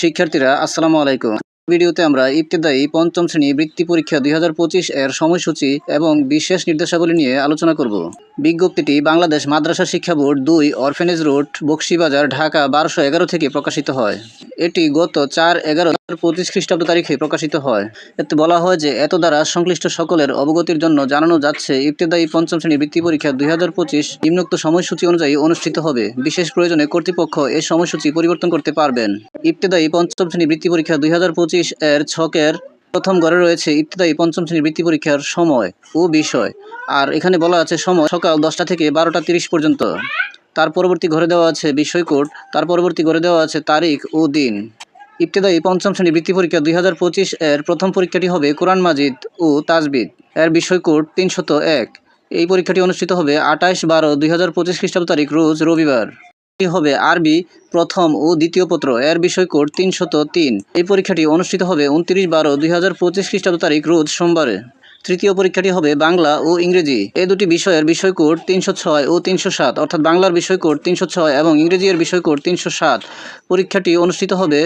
শিক্ষার্থীরা, আসসালামু আলাইকুম। ভিডিওতে আমরা ইবতেদায়ী পঞ্চম শ্রেণি বৃত্তি পরীক্ষা দুই হাজার পঁচিশ এর সময়সূচি এবং বিশেষ নির্দেশাবলী নিয়ে আলোচনা করব। বিজ্ঞপ্তিটি বাংলাদেশ মাদ্রাসা শিক্ষা বোর্ড দুই অরফেনেজ রোড, বক্সিবাজার, ঢাকা বারোশো এগারো থেকে প্রকাশিত হয়। এটি গত চার এগারো পঁচিশ খ্রিস্টাব্দ তারিখে প্রকাশিত হয়। এতে বলা হয় যে, এত দ্বারা সংশ্লিষ্ট সকলের অবগতির জন্য জানানো যাচ্ছে, ইবতেদায়ী পঞ্চম শ্রেণি বৃত্তি পরীক্ষা দুই হাজার পঁচিশ নিম্নোক্ত সময়সূচি অনুযায়ী অনুষ্ঠিত হবে। বিশেষ প্রয়োজনে কর্তৃপক্ষ এই সময়সূচি পরিবর্তন করতে পারবেন। ইবতেদায়ী পঞ্চম শ্রেণি বৃত্তি পরীক্ষা দুই হাজার পঁচিশ এর ছকের প্রথম ঘরে রয়েছে ইবতেদায়ী পঞ্চম শ্রেণির বৃত্তি পরীক্ষার সময় ও বিষয়। আর এখানে বলা আছে সময় সকাল দশটা থেকে বারোটা তিরিশ পর্যন্ত। তার পরবর্তী ঘরে দেওয়া আছে বিষয় কোড তার পরবর্তী ঘরে দেওয়া আছে তারিখ ও দিন। ইবতেদায়ী পঞ্চম শ্রেণি বৃত্তি পরীক্ষা দুই হাজার পঁচিশ এর প্রথম পরীক্ষাটি হবে কোরআন মাজিদ ও তাজবিদ। এর বিষয় কোড তিনশত এক। এই পরীক্ষাটি অনুষ্ঠিত হবে আঠাশ বারো দুই হাজার পঁচিশ খ্রিস্টাব্দ তারিখ, রোজ রবিবার। এটি হবে আরবি প্রথম ও দ্বিতীয় পত্র। এর বিষয় কোড তিনশত তিন। এই পরীক্ষাটি অনুষ্ঠিত হবে উনত্রিশ বারো দুই হাজার পঁচিশ খ্রিস্টাব্দ তারিখ, রোজ সোমবারে। তৃতীয় পরীক্ষাটি হবে বাংলা ও ইংরেজি। এই দুটি বিষয়ের বিষয় কোড তিনশো ছয় ও তিনশো সাত, অর্থাৎ বাংলার বিষয় কোড তিনশো ছয় এবং ইংরেজির বিষয় কোড তিনশো সাত। পরীক্ষাটি অনুষ্ঠিত হবে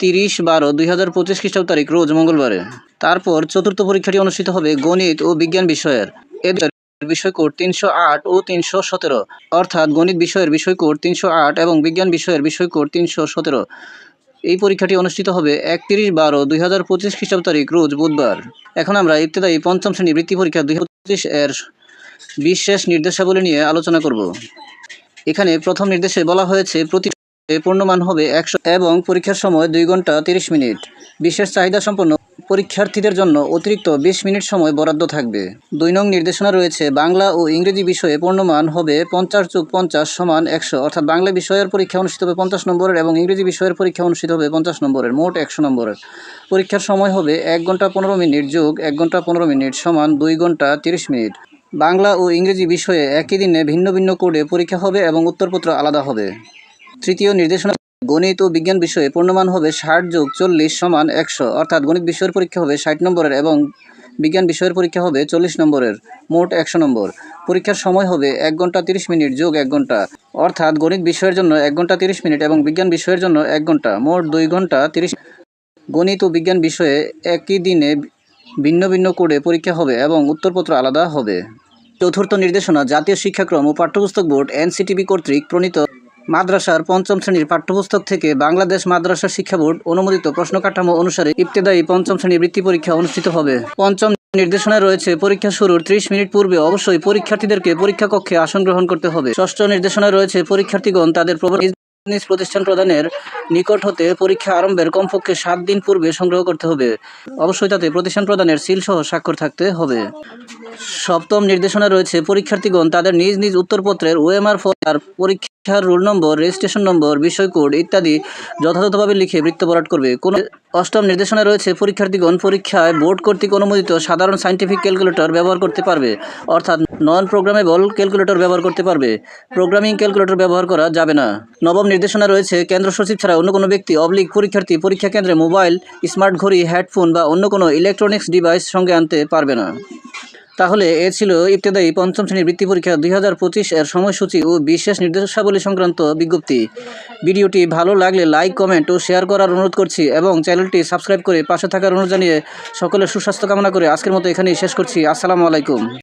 তিরিশ বারো দুই হাজার পঁচিশ খ্রিস্টাব্দ তারিখ, রোজ মঙ্গলবারে। তারপর চতুর্থ পরীক্ষাটি অনুষ্ঠিত হবে গণিত ও বিজ্ঞান বিষয়ের। এদের বিষয় কোড তিনশো আট ও তিনশো সতেরো, অর্থাৎ গণিত বিষয়ের বিষয় কোড তিনশো আট এবং বিজ্ঞান বিষয়ের বিষয় কোড তিনশো সতেরো। এই পরীক্ষাটি অনুষ্ঠিত হবে একত্রিশ বারো দুই হাজার পঁচিশ খ্রিস্টাব্দ তারিখ, রোজ বুধবার। এখন আমরা ইত্যাদি পঞ্চম শ্রেণি বৃত্তি পরীক্ষা দুই হাজার পঁচিশ এর বিশেষ নির্দেশাবলী নিয়ে আলোচনা করব। এখানে প্রথম নির্দেশে বলা হয়েছে, প্রতি পূর্ণমান হবে একশো এবং পরীক্ষার সময় দুই ঘণ্টা তিরিশ মিনিট। বিশেষ চাহিদা সম্পন্ন পরীক্ষার্থীদের জন্য অতিরিক্ত বিশ মিনিট সময় বরাদ্দ থাকবে। দুই নং নির্দেশনা রয়েছে, বাংলা ও ইংরেজি বিষয়ে পূর্ণমান হবে পঞ্চাশ যোগ পঞ্চাশ সমান একশো, অর্থাৎ বাংলা বিষয়ের পরীক্ষা অনুষ্ঠিত হবে পঞ্চাশ নম্বরের এবং ইংরেজি বিষয়ের পরীক্ষা অনুষ্ঠিত হবে পঞ্চাশ নম্বরের, মোট একশো নম্বরের। পরীক্ষার সময় হবে এক ঘণ্টা পনেরো মিনিট যোগ এক ঘণ্টা পনেরো মিনিট সমান দুই ঘণ্টা তিরিশ মিনিট। বাংলা ও ইংরেজি বিষয়ে একই দিনে ভিন্ন ভিন্ন কোডে পরীক্ষা হবে এবং উত্তরপত্র আলাদা হবে। তৃতীয় নির্দেশনা গণিত ও বিজ্ঞান বিষয়ে পূর্ণমান হবে ষাট যোগ চল্লিশ সমান একশো। অর্থাৎ গণিত বিষয়ের পরীক্ষা হবে ষাট নম্বরের এবং বিজ্ঞান বিষয়ের পরীক্ষা হবে চল্লিশ নম্বরের, মোট একশো নম্বর। পরীক্ষার সময় হবে এক ঘণ্টা তিরিশ মিনিট যোগ এক ঘণ্টা। অর্থাৎ গণিত বিষয়ের জন্য এক ঘণ্টা তিরিশ মিনিট এবং বিজ্ঞান বিষয়ের জন্য এক ঘণ্টা, মোট দুই ঘণ্টা তিরিশ গণিত ও বিজ্ঞান বিষয়ে একই দিনে ভিন্ন ভিন্ন কোডে পরীক্ষা হবে এবং উত্তরপত্র আলাদা হবে। চতুর্থ নির্দেশনা, জাতীয় শিক্ষাক্রম ও পাঠ্যপুস্তক বোর্ড, এনসিটিবি কর্তৃক প্রণীত মাদ্রাসার পঞ্চম শ্রেণির পাঠ্যপুস্তক থেকে বাংলাদেশ মাদ্রাসা শিক্ষা বোর্ড অনুমোদিত প্রশ্ন কাঠামো অনুসারে ইবতেদায়ী পঞ্চম শ্রেণির বৃত্তি পরীক্ষা অনুষ্ঠিত হবে। পঞ্চম নির্দেশনায় রয়েছে, পরীক্ষা শুরুর ত্রিশ মিনিট পূর্বে অবশ্যই পরীক্ষার্থীদেরকে পরীক্ষা কক্ষে আসন গ্রহণ করতে হবে। ষষ্ঠ নির্দেশনায় রয়েছে, পরীক্ষার্থীগণ তাদের নিজ প্রতিষ্ঠান প্রদানের নিকট হতে পরীক্ষা আরম্ভের কমপক্ষে সাত দিন পূর্বে সংগ্রহ করতে হবে। অবশ্যই তাতে প্রতিষ্ঠান প্রদানের সিল সহ স্বাক্ষর থাকতে হবে। সপ্তম নির্দেশনা রয়েছে, পরীক্ষার্থীগণ তাদের নিজ নিজ উত্তরপত্রের ওএমআর ফর পরীক্ষার রোল নম্বর রেজিস্ট্রেশন নম্বর, বিষয় কোড ইত্যাদি যথাযথভাবে লিখে বৃত্ত বরাট করবে। কোন অষ্টম নির্দেশনা রয়েছে, পরীক্ষার্থীগণ পরীক্ষায় বোর্ড কর্তৃক অনুমোদিত সাধারণ সাইন্টিফিক ক্যালকুলেটর ব্যবহার করতে পারবে, অর্থাৎ নন প্রোগ্রামেবল ক্যালকুলেটর ব্যবহার করতে পারবে। প্রোগ্রামিং ক্যালকুলেটর ব্যবহার করা যাবে না। নবম নির্দেশনা রয়েছে, কেন্দ্র সচিব ছাড়া অন্য কোনো ব্যক্তি অবলিক পরীক্ষার্থী, পরীক্ষা কেন্দ্রে মোবাইল স্মার্ট ঘড়ি হেডফোন বা অন্য কোনো ইলেকট্রনিক্স ডিভাইস সঙ্গে আনতে পারবে না। তাহলে এ ছিল ইবতেদায়ী পঞ্চম শ্রেণির বৃত্তি পরীক্ষা দুই হাজার পঁচিশ এর সময়সূচি ও বিশেষ নির্দেশাবলী সংক্রান্ত বিজ্ঞপ্তি। ভিডিওটি ভালো লাগলে লাইক, কমেন্ট ও শেয়ার করার অনুরোধ করছি এবং চ্যানেলটি সাবস্ক্রাইব করে পাশে থাকার অনুরোধ জানিয়ে সকলের সুস্বাস্থ্য কামনা করে আজকের মতো এখানেই শেষ করছি। আসসালামু আলাইকুম।